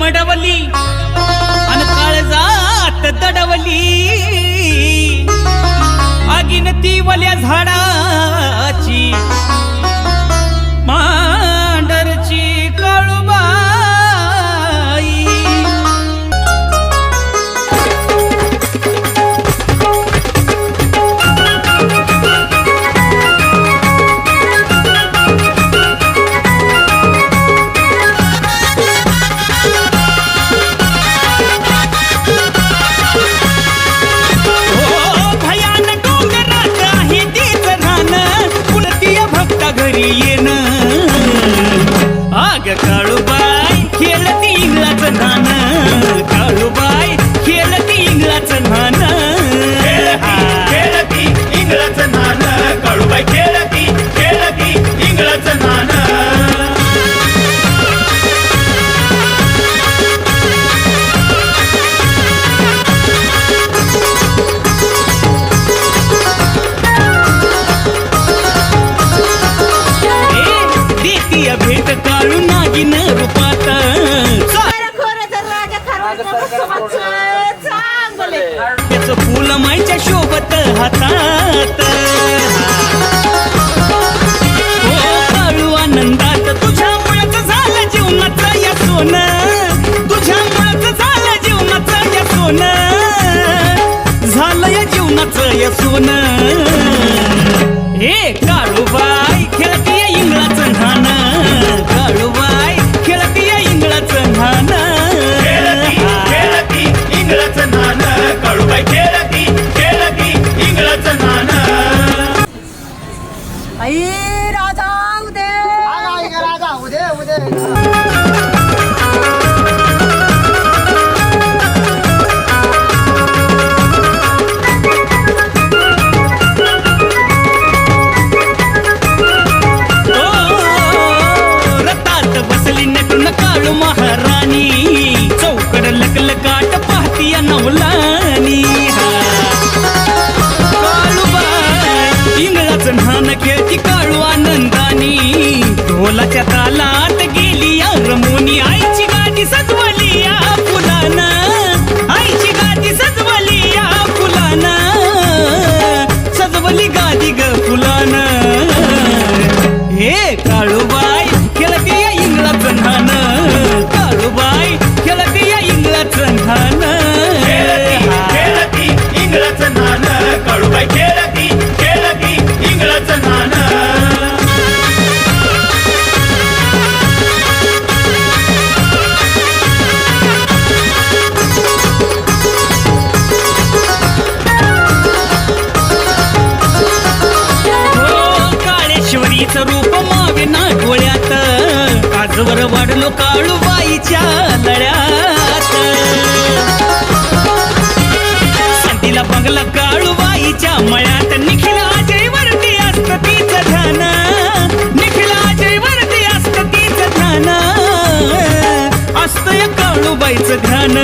मडवली अन काळजात दडवली. आगीन ती वल्या झाडा தெரியன ஆக கழு जीवनाचं या सोनं. हे काळूबाई खेळती या इंगळाचं न्हान काळूबाई खेळती या इंगळाचं खेळती इंग्रज नान काळूबाई खेळती खेळती इंग्रज नान आई राजा उदे राजा उदे उदे 三十万 विना डोळ्यात. आजवर वाढलो काळूबाईच्या लढ्यात सांतीला बंगला काळूबाईच्या मळ्यात. निखिल अजय वरती असत तीच ध्यान. निखिल अजय वरती असत तीच ध्यान. असतय काळूबाईचं ध्यान.